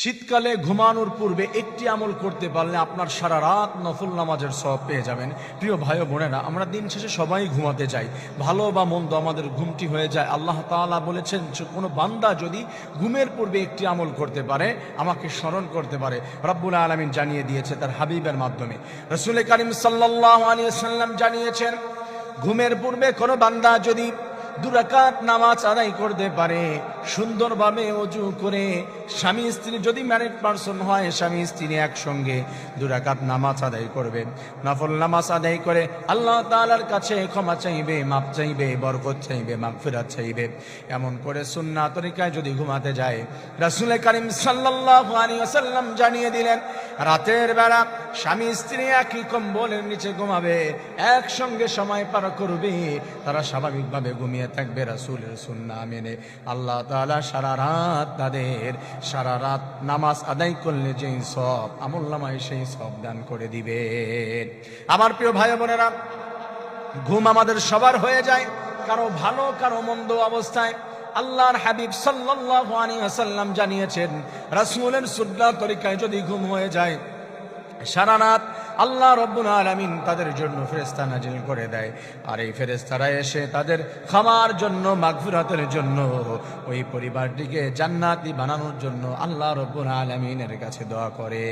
শীতকালে ঘুমানোর পূর্বে একটি আমল করতে পারলে আপনার সারা রাত নফল নামাজের সব পেয়ে যাবেন। প্রিয় ভাই বোনেরা, আমরা দিন শেষে সবাই ঘুমাতে যাই ভালো বা মন্দ আমাদের ঘুমটি হয়ে যায়। আল্লাহ তাআলা বলেছেন যে কোনো বান্দা যদি ঘুমের পূর্বে একটি আমল করতে পারে, আমাকে স্মরণ করতে পারে। রব্বুল আলমিন জানিয়ে দিয়েছে তার হাবিবের মাধ্যমে। রসুল করিম সাল্লাহ আলী সাল্লাম জানিয়েছেন, ঘুমের পূর্বে কোনো বান্দা যদি দুরাকাত নামাজ আদায় করতে পারে। সুন্দরভাবে অজু করে স্বামী, স্ত্রী যদি ম্যারিড হয়, স্বামী, স্ত্রী একসঙ্গে দুরাকাত নামাজ আদায় করবে। নফল নামাজ আদায় করে আল্লাহ তাআলার কাছে ক্ষমা চাইবে মাপ চাইবে, বরকত চাইবে, মাগফিরাত চাইবে। এমন করে সুন্নাহ তরিকায় যদি ঘুমাতে যায়, রাসূল করিম ওয়াসাল্লাম জানিয়ে দিলেন, রাতের বেলা স্বামী, স্ত্রী একই কম্বলের নিচে ঘুমাবে, একসঙ্গে সময় পার করবে, তারা স্বাভাবিকভাবে ঘুমিয়ে থাকবে রাসূলের সুন্নাহ মেনে আল্লাহ তাআলা সারা রাত তাদের, সারা রাত নামাজ আদায় করলে যেই সব আমল নামায় সেই সব দান করে দিবে। আমার প্রিয় ভাই বোনেরা, ঘুম আমাদের সবার হয়ে যায়, কারও ভালো, কারও মন্দ অবস্থায়। আল্লাহর হাবিব সাল্লাল্লাহু আলাইহি জানিয়েছেন, রাসূলের সুন্নাহ তরিকায় যদি ঘুম হয়ে যায়, সারা রাত আল্লাহ রব্বুল আলামিন তাদের জন্য ফেরেশতা নাজিল করে দেয়। আর এই ফেরেস্তারা এসে তাদের খামার জন্য, মাগফিরাতের জন্য, ওই পরিবারটিকে জান্নাতি বানানোর জন্য আল্লাহ রব্বুল আলামিনের কাছে দোয়া করে।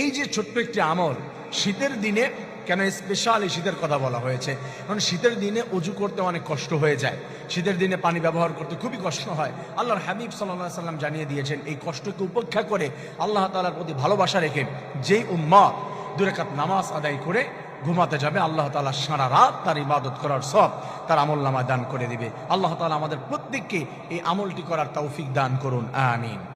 এই যে ছোট্ট একটি আমল, শীতের দিনে কেন স্পেশালি শীতের কথা বলা হয়েছে? কারণ শীতের দিনে অজু করতে অনেক কষ্ট হয়ে যায়। শীতের দিনে পানি ব্যবহার করতে খুবই কষ্ট হয়। আল্লাহর হাবিব সাল্লাহ সাল্লাম জানিয়ে দিয়েছেন, এই কষ্টকে উপেক্ষা করে আল্লাহ তালার প্রতি ভালোবাসা রেখে যেই উম্মা দুরেকাত নামাজ আদায় করে ঘুমাতে যাবে, আল্লাহ তালা সারা রাত তার ইবাদত করার সব তার আমল নামা দান করে দিবে। আল্লাহ তালা আমাদের প্রত্যেককে এই আমলটি করার তৌফিক দান করুন, আমিন।